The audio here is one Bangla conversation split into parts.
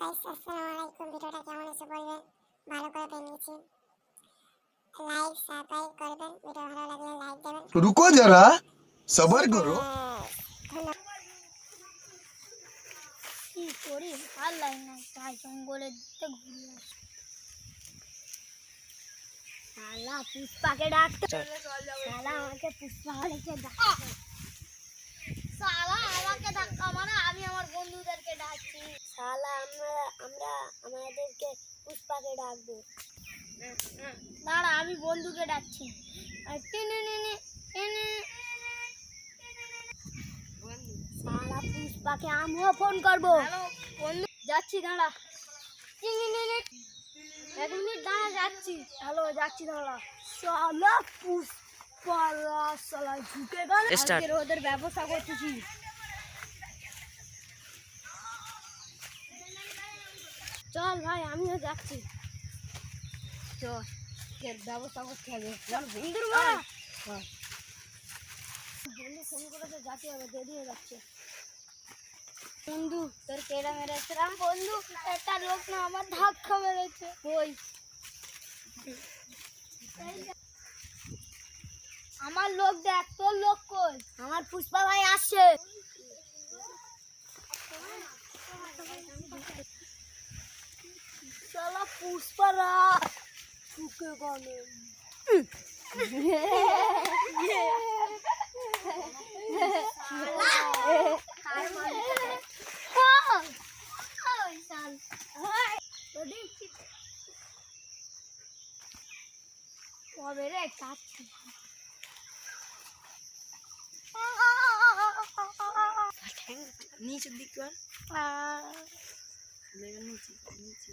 গাইস আসসালামু আলাইকুম ভিডিওটা কেমন হয়েছে বলবেন? ভালো করে পেয়ে লাইক সাবস্ক্রাইব করবেন ভিডিও ভালো লাগলে লাইক দেবেন। রুকো যারা সবার করো। কি করি? ভালো লাগে না তাই জঙ্গলের দিকে ঘুরে আসি। শালা পুষ্পাকে ডাকতে শালা আমাকে পুষ্পা ডাকতে আমাকে আমি আমার বন্ধুদেরকে ডাকছি। শালা আমরা আমরা আমাদেরকে পুষ্পাকে ডাকবো। দাঁড়া আমি বন্ধুকে ডাকছি। আর টিনি নিনি টিনি। শালা পুষ্পাকে আমিও ফোন করব। বন্ধু। যাচ্ছি দাঁড়া। এক মিনিট দাঁড়া যাচ্ছি। হ্যালো যাচ্ছি দাঁড়া। শালা পুষ্পা শালা ঝুঁকে গেল। ওদের ব্যবস্থা করতেছি। চল ভাই আমিও যাচ্ছি। চল এর ব্যবস্থা করতে হবে। চল বন্ধুর। মা বন্ধু ফোন করেছে যাতে হবে দেরি হয়ে যাচ্ছে। বন্ধু তোর কেডা মেরেছে? রাম বন্ধু একটা লোক না আমার ধাক্কা মেরেছে। ওই আমার লোক দেখ তোর লোক কই? আমার পুষ্পা ভাই আসছে। শালা পুষ্পা রা ঠুকে গেল। কবে রে কাটছি নিচের দিক কর। নিচে নিচে।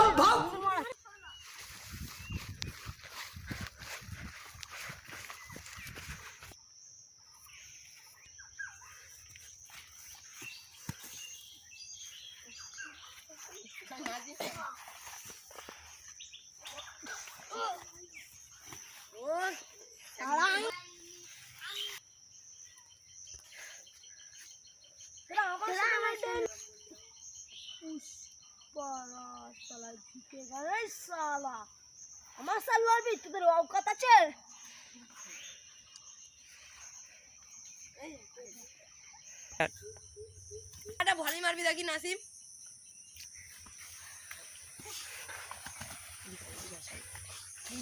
আমার সাল মারবি তোদের অবকাত আছে? একটা ভলি মারবি দেখি নাসিম।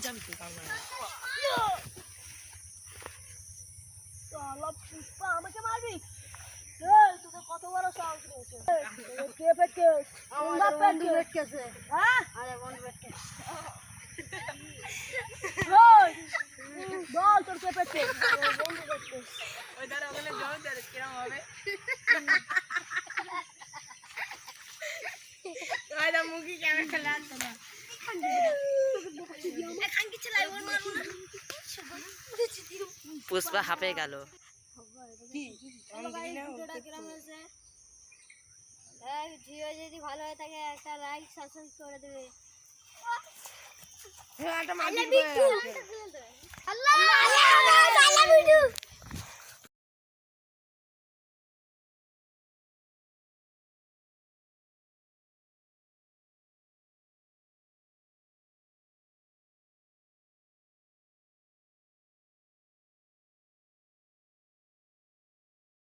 যাবি তুই আমাকে মারবি? কত বড় সাহস রয়েছে? কে পেটকে? আমার বন্ধু পেটকেছে। হ্যাঁ? আরে বন্ধু পেটকে। বল তোর কে পেটকে? বন্ধু পেটকে। ওই দাঁড়া ওখানে জল দেয় কিরম হবে? ওইটা মুখি কেমন খেলে? না। পুষ্পা হাঁপে গেল। ভিডিও যদি ভালো হয়ে থাকে একটা লাইক সাবস্ক্রাইব করে দেবে। আল্লাহ আল্লাহ আল্লাহ বিটু